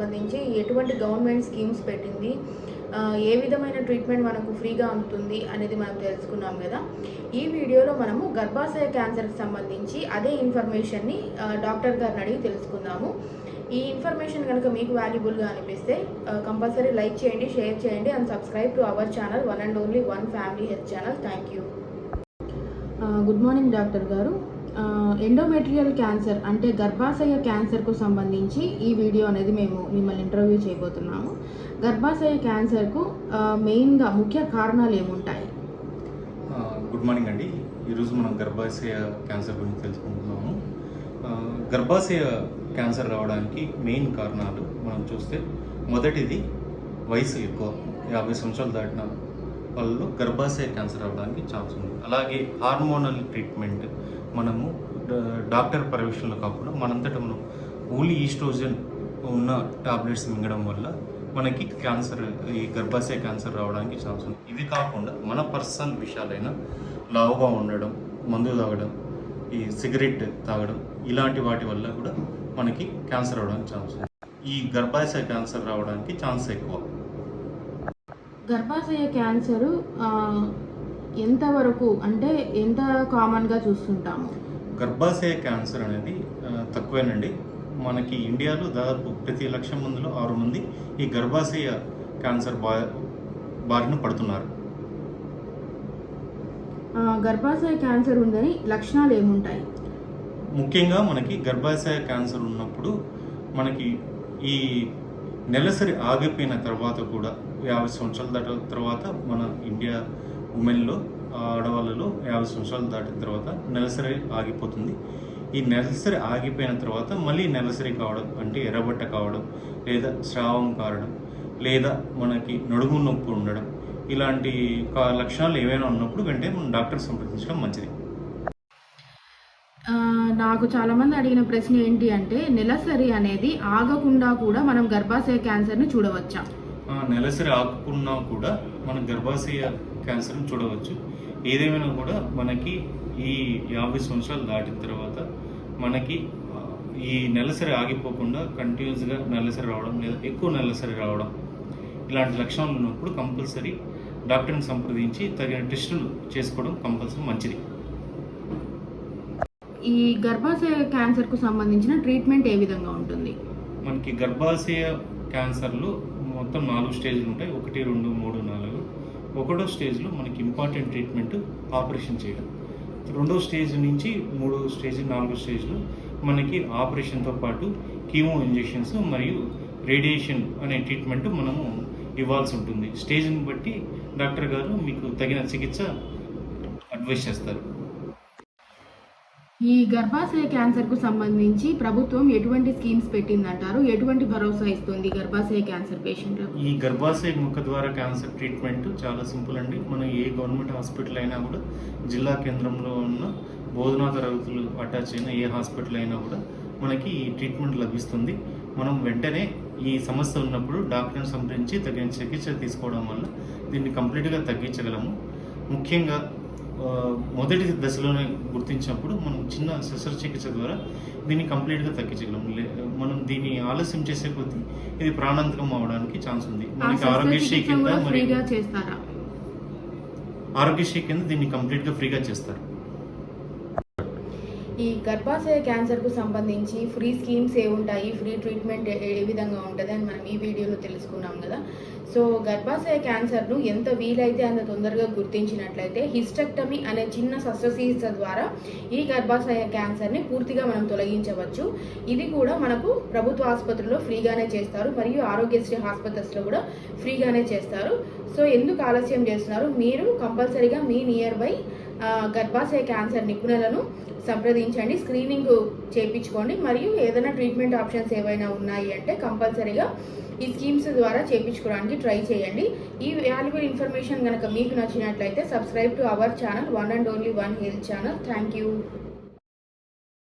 సంబంధించి ఎటువంటి government schemes పెట్టింది ఏ విధమైన ట్రీట్మెంట్ మనకు ఫ్రీగా అందుతుంది అనేది మనం తెలుసుకున్నాం కదా. ఈ వీడియోలో మనము గర్భాశయ క్యాన్సర్కి సంబంధించి అదే ఇన్ఫర్మేషన్ని డాక్టర్ గారిని అడిగి తెలుసుకుందాము. ఈ ఇన్ఫర్మేషన్ కనుక మీకు వాల్యుబుల్గా అనిపిస్తే కంపల్సరీ లైక్ చేయండి షేర్ చేయండి and subscribe to our channel one and only one family health channel. Thank you. Good morning doctor గారు. ఎండోమెట్రియల్ క్యాన్సర్ అంటే గర్భాశయ క్యాన్సర్కు సంబంధించి ఈ వీడియో అనేది మేము మిమ్మల్ని ఇంటర్వ్యూ చేయబోతున్నాము. గర్భాశయ క్యాన్సర్కు మెయిన్గా ముఖ్య కారణాలు ఏముంటాయి? గుడ్ మార్నింగ్ అండి. ఈరోజు మనం గర్భాశయ క్యాన్సర్ గురించి తెలుసుకుంటున్నాము. గర్భాశయ క్యాన్సర్ రావడానికి మెయిన్ కారణాలు మనం చూస్తే మొదటిది వయసు ఎక్కువ. యాభై సంవత్సరాలు దాటిన వాళ్ళు గర్భాశయ క్యాన్సర్ రావడానికి ఛాన్స్ ఉంది. అలాగే హార్మోనల్ ట్రీట్మెంట్ మనము డాక్టర్ పర్యవేక్షణలో కాకుండా మనంతట మనం ఓన్లీ ఈస్ట్రోజన్ ఉన్న టాబ్లెట్స్ మింగడం వల్ల మనకి క్యాన్సర్ ఈ గర్భాశయ క్యాన్సర్ రావడానికి ఛాన్స్ ఉంది. ఇవి కాకుండా మన పర్సనల్ విషయాలైన లావుగా ఉండడం మందు తాగడం ఈ సిగరెట్ తాగడం ఇలాంటి వాటి వల్ల కూడా మనకి క్యాన్సర్ రావడానికి ఛాన్స్ ఉంది. ఈ గర్భాశయ క్యాన్సర్ రావడానికి ఛాన్స్ ఎక్కువ. గర్భాశయ క్యాన్సరు ఎంతవరకు అంటే ఎంత కామన్గా చూస్తుంటాము? గర్భాశయ క్యాన్సర్ అనేది తక్కువేనండి. మనకి ఇండియాలో దాదాపు ప్రతి లక్ష మందిలో ఆరు మంది ఈ గర్భాశయ క్యాన్సర్ బా బారిన పడుతున్నారు. గర్భాశయ క్యాన్సర్ ఉందని లక్షణాలు ఏముంటాయి? ముఖ్యంగా మనకి గర్భాశయ క్యాన్సర్ ఉన్నప్పుడు మనకి ఈ నెలసరి ఆగిపోయిన తర్వాత కూడా యాభై సంవత్సరాలు తర్వాత మన ఇండియా ఉమెన్లో ఆడవాళ్ళలో యాభై సంవత్సరాలు దాటిన తర్వాత నెలసరి ఆగిపోతుంది. ఈ నెలసరి ఆగిపోయిన తర్వాత మళ్ళీ నెలసరి కావడం అంటే ఎర్రబట్ట కావడం లేదా స్రావం కావడం లేదా మనకి నడుము నొప్పి ఉండడం ఇలాంటి లక్షణాలు ఏవైనా ఉన్నప్పుడు వెంటనే మనం డాక్టర్ సంప్రదించడం మంచిది. నాకు చాలామంది అడిగిన ప్రశ్న ఏంటి అంటే నెలసరి అనేది ఆగకుండా కూడా మనం గర్భాశయ క్యాన్సర్ని చూడవచ్చా? నెలసరి ఆకుకున్నా కూడా మన గర్భాశయ క్యాన్సర్ని చూడవచ్చు. ఏదేమైనా కూడా మనకి ఈ యాభై సంవత్సరాలు దాటిన తర్వాత మనకి ఈ నెలసరి ఆగిపోకుండా కంటిన్యూస్గా నెలసరి రావడం లేదా ఎక్కువ నెలసరి రావడం ఇలాంటి లక్షణాలు ఉన్నప్పుడు కంపల్సరీ డాక్టర్ని సంప్రదించి తగిన టెస్టులు చేసుకోవడం కంపల్సరీ మంచిది. ఈ గర్భాశయ క్యాన్సర్కు సంబంధించిన ట్రీట్మెంట్ ఏ విధంగా ఉంటుంది? మనకి గర్భాశయ క్యాన్సర్లో మొత్తం నాలుగు స్టేజ్లు ఉంటాయి. ఒకటి రెండు మూడు నాలుగు. ఒకటో స్టేజ్లో మనకి ఇంపార్టెంట్ ట్రీట్మెంట్ ఆపరేషన్ చేయడం. రెండో స్టేజ్ నుంచి మూడో స్టేజ్ నాలుగో స్టేజ్లో మనకి ఆపరేషన్తో పాటు కీమో ఇంజెక్షన్స్ మరియు రేడియేషన్ అనే ట్రీట్మెంట్ మనము ఇవ్వాల్సి ఉంటుంది. స్టేజ్ని బట్టి డాక్టర్ గారు మీకు తగిన చికిత్స అడ్వైస్ చేస్తారు. ఈ గర్భాశయ క్యాన్సర్కు సంబంధించి ప్రభుత్వం ఎటువంటి స్కీమ్స్ పెట్టిందంటారు? ఎటువంటి భరోసా ఇస్తుంది గర్భాశయ క్యాన్సర్ పేషెంట్లకు? ఈ గర్భాశయ ముఖ ద్వారా క్యాన్సర్ ట్రీట్మెంట్ చాలా సింపుల్ అండి. మనం ఏ గవర్నమెంట్ హాస్పిటల్ అయినా కూడా జిల్లా కేంద్రంలో ఉన్న బోధనా తరగతులు అటాచ్ అయిన ఏ హాస్పిటల్ అయినా కూడా మనకి ఈ ట్రీట్మెంట్ లభిస్తుంది. మనం వెంటనే ఈ సమస్య ఉన్నప్పుడు డాక్టర్ని సంప్రదించి తగిన చికిత్స తీసుకోవడం వల్ల దీన్ని కంప్లీట్గా తగ్గించగలము. ముఖ్యంగా మొదటి దశలోనే గుర్తించినప్పుడు మనం చిన్న శస్త్రచికిత్స ద్వారా దీన్ని కంప్లీట్గా తగ్గించగలం. మనం దీన్ని ఆలస్యం చేసే కొద్దీ ఇది ప్రాణాంతకం అవడానికి ఛాన్స్ ఉంది. మనకి ఆరోగ్యశ్రీ కింద ఆరోగ్యశ్రీ కింద దీన్ని కంప్లీట్గా ఫ్రీగా చేస్తారు. ఈ గర్భాశయ క్యాన్సర్కు సంబంధించి ఫ్రీ స్కీమ్స్ ఏ ఉంటాయి ఫ్రీ ట్రీట్మెంట్ ఏ విధంగా ఉంటుంది అని మనం ఈ వీడియోలో తెలుసుకున్నాం కదా. సో గర్భాశయ క్యాన్సర్ను ఎంత వీలైతే అంత తొందరగా గుర్తించినట్లయితే హిస్టెక్టమీ అనే చిన్న శస్త్రచికిత్స ద్వారా ఈ గర్భాశయ క్యాన్సర్ని పూర్తిగా మనం తొలగించవచ్చు. ఇది కూడా మనకు ప్రభుత్వ ఆసుపత్రిలో ఫ్రీగానే చేస్తారు. మరియు ఆరోగ్యశ్రీ హాస్పిటల్స్లో కూడా ఫ్రీగానే చేస్తారు. సో ఎందుకు ఆలస్యం చేస్తున్నారు? మీరు కంపల్సరీగా మీ నియర్ బై గర్భాశయ క్యాన్సర్ నిపుణులను సంప్రదించండి స్క్రీనింగ్ చేయించుకోండి మరియు ఏదైనా ట్రీట్మెంట్ ఆప్షన్స్ ఏవైనా ఉన్నాయి అంటే కంపల్సరీగా ఈ స్కీమ్స్ ద్వారా చేయించుకోవడానికి ట్రై చేయండి. ఈ వాల్యుబుల్ ఇన్ఫర్మేషన్ కనుక మీకు నచ్చినట్లయితే subscribe to our channel one and only one health channel thank you